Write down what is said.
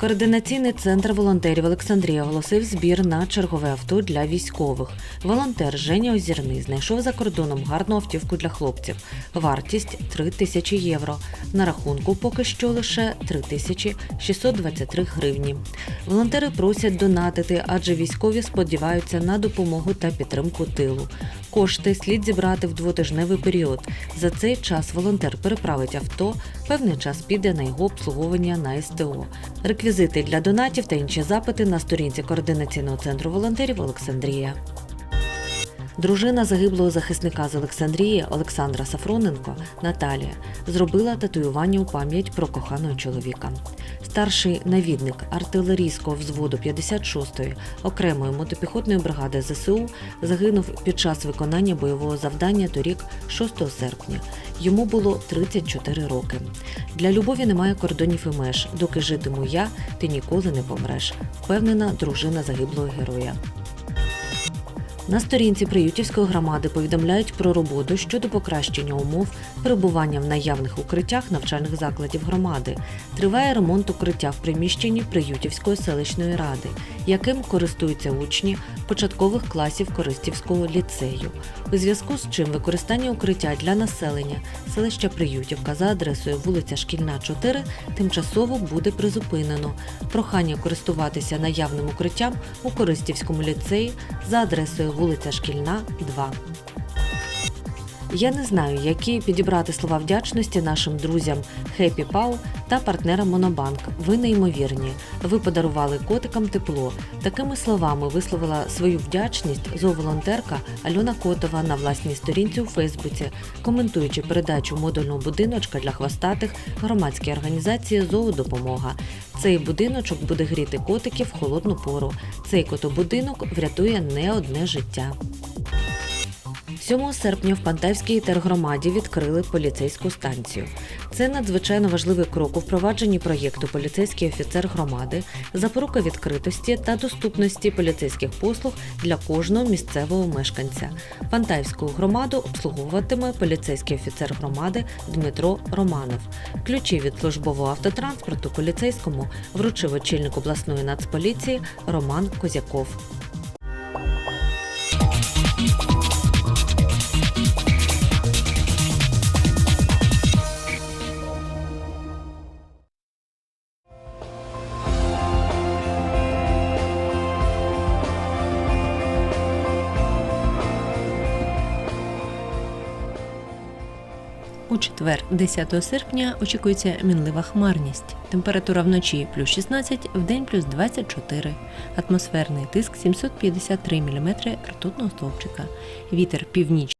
Координаційний центр волонтерів Олександрія оголосив збір на чергове авто для військових. Волонтер Женя Озірний знайшов за кордоном гарну автівку для хлопців. Вартість 3 тисячі євро. На рахунку поки що лише 3 тисячі 623 гривні. Волонтери просять донатити, адже військові сподіваються на допомогу та підтримку тилу. Кошти слід зібрати в двотижневий період. За цей час волонтер переправить авто, певний час піде на його обслуговування на СТО. Реквізити для донатів та інші запити на сторінці координаційного центру волонтерів Олександрія. Дружина загиблого захисника з Олександрії Олександра Сафроненко Наталія зробила татуювання у пам'ять про коханого чоловіка. Старший навідник артилерійського взводу 56-ї окремої мотопіхотної бригади ЗСУ загинув під час виконання бойового завдання торік 6 серпня. Йому було 34 роки. Для любові немає кордонів і меж. Доки житиму я, ти ніколи не помреш. Впевнена дружина загиблого героя. На сторінці Приютівської громади повідомляють про роботу щодо покращення умов перебування в наявних укриттях навчальних закладів громади. Триває ремонт укриття в приміщенні Приютівської селищної ради, яким користуються учні початкових класів Користівського ліцею. У зв'язку з чим використання укриття для населення селища Приютівка за адресою вулиця Шкільна, 4 тимчасово буде призупинено. Прохання користуватися наявним укриттям у Користівському ліцеї за адресою вулиця Шкільна, 2. Я не знаю, які підібрати слова вдячності нашим друзям Happy Pau та партнерам Монобанк. Ви неймовірні. Ви подарували котикам тепло. Такими словами висловила свою вдячність зооволонтерка Альона Котова на власній сторінці у Фейсбуці, коментуючи передачу модульного будиночка для хвостатих громадській організації Зоодопомога. Цей будиночок буде гріти котиків в холодну пору. Цей котобудинок врятує не одне життя. 7 серпня в Пантавській тергромаді відкрили поліцейську станцію. Це надзвичайно важливий крок у впровадженні проєкту Поліцейський офіцер громади, запорука відкритості та доступності поліцейських послуг для кожного місцевого мешканця. Пантаївську громаду обслуговуватиме поліцейський офіцер громади Дмитро Романов. Ключі від службового автотранспорту поліцейському вручив очільник обласної нацполіції Роман Козяков. У четвер, 10 серпня, очікується мінлива хмарність. Температура вночі плюс 16, вдень плюс 24. Атмосферний тиск 753 мм ртутного стовпчика. Вітер північ